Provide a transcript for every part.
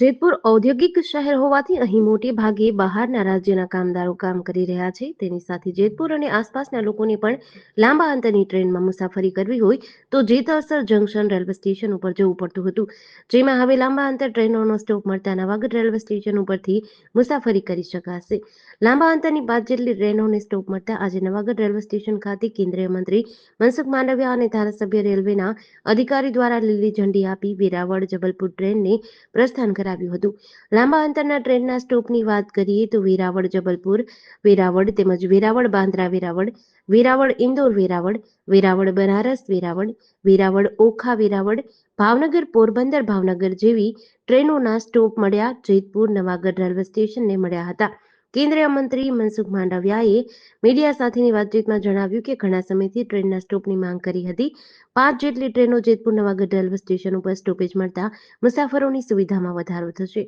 જેતપુર ઔદ્યોગિક શહેર હોવાથી અહીં મોટે ભાગે બહારના રાજ્યના કામદારો કામ કરી રહ્યા છે. તેની સાથે જેતપુર અને આસપાસના લોકોને પણ લાંબા અંતરની ટ્રેનમાં મુસાફરી કરવી હોય તો જેતરસર જંકશન રેલવે સ્ટેશન ઉપર જવું પડતું હતું. જેમાં હવે લાંબા અંતર ટ્રેનોનો સ્ટોપ મળતા નવાગઢ રેલવે સ્ટેશન ઉપરથી મુસાફરી કરી શકાશે. લાંબા અંતરની પાંચ જેટલી ટ્રેનોને સ્ટોપ મળતા આજે નવાગઢ રેલવે સ્ટેશન ખાતે કેન્દ્રીય મંત્રી મનસુખ માંડવિયા અને ધારાસભ્ય રેલવેના અધિકારી દ્વારા લીલી ઝંડી આપી વેરાવળ જબલપુર ટ્રેનને પ્રસ્થાન કરાવ્યું હતું. લાંબા અંતરના ટ્રેનના સ્ટોપની વાત કરીએ તો વેરાવળ, જબલપુર, વેરાવળ તેમજ વેરાવળ બાંદ્રા વેરાવળ વેરાવળ ઇન્દોર વેરાવળ વેરાવળ બનારસ વેરાવળ વેરાવળ ઓખા વેરાવળ, ભાવનગર, પોરબંદર, ભાવનગર જેવી ટ્રેનોના સ્ટોપ મળ્યા. જેતપુર, નવાગઢ રેલવે સ્ટેશનને મળ્યા હતા. કેન્દ્રીય મંત્રી મનસુખ માંડવિયાએ મીડિયા સાથેની વાતચીતમાં જણાવ્યું કે ઘણા સમયથી ટ્રેનના સ્ટોપની માંગ કરી હતી. પાંચ જેટલી ટ્રેનો જેતપુર નવાગઢ રેલવે સ્ટેશન ઉપર સ્ટોપેજ મળતા મુસાફરોની સુવિધામાં વધારો થશે.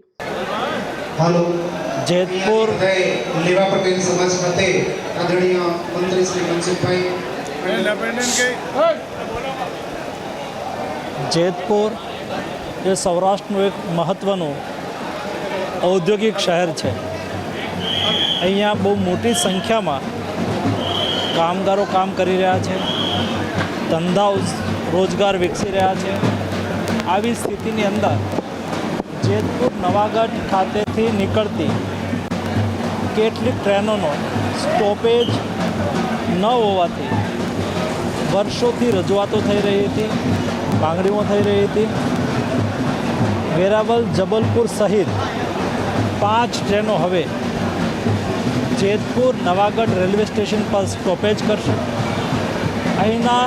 હાલો. જેતપુર. લેવા પટેલ સમાજ ખાતે આદરણીય મંત્રી શ્રી મનસુખભાઈ. જેતપુર એ સૌરાષ્ટ્રનું એક મહત્ત્વનું ઔદ્યોગિક શહેર છે. અહીંયા બહુ મોટી સંખ્યામાં કામગારો કામ કરી રહ્યા છે. ધંધાઓ રોજગાર વિકસી રહ્યા છે. આવી સ્થિતિની અંદર જેતપુર નવાગઢ ખાતેથી નીકળતી કેટલીક ટ્રેનોનો સ્ટોપેજ ન હોવાથી વર્ષોથી રજૂઆતો થઈ રહી હતી, માંગણીઓ થઈ રહી હતી. વેરાવલ જબલપુર સહિત પાંચ ટ્રેનો હવે જેતપુર નવાગઢ રેલવે સ્ટેશન પર સ્ટોપેજ કરશે. અહીંના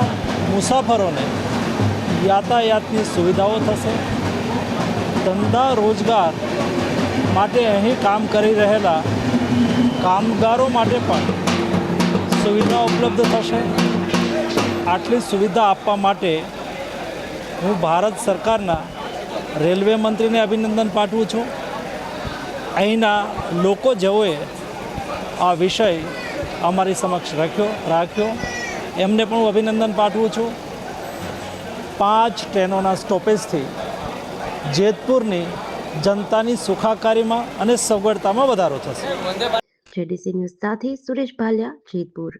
મુસાફરોને યાતાયાતની સુવિધાઓ થશે. ધંધા રોજગાર માટે અહીં કામ કરી રહેલા કામગારો માટે પણ સુવિધા ઉપલબ્ધ થશે. આટલી સુવિધા આપવા માટે હું ભારત સરકારના રેલવે મંત્રીને અભિનંદન પાઠવું છું. અહીંના લોકો જેઓએ આ વિષય અમારી સમક્ષ રાખ્યો રાખ્યો. એમને પણ હું અભિનંદન પાઠવું છું. પાંચ ટ્રેનોના સ્ટોપેજથી જેતપુરની જનતાની સુખાકારીમાં અને સગવડતામાં વધારો થશે. જેડીસી ન્યૂઝ સાથે સુરેશ ભાલિયા, જેતપુર.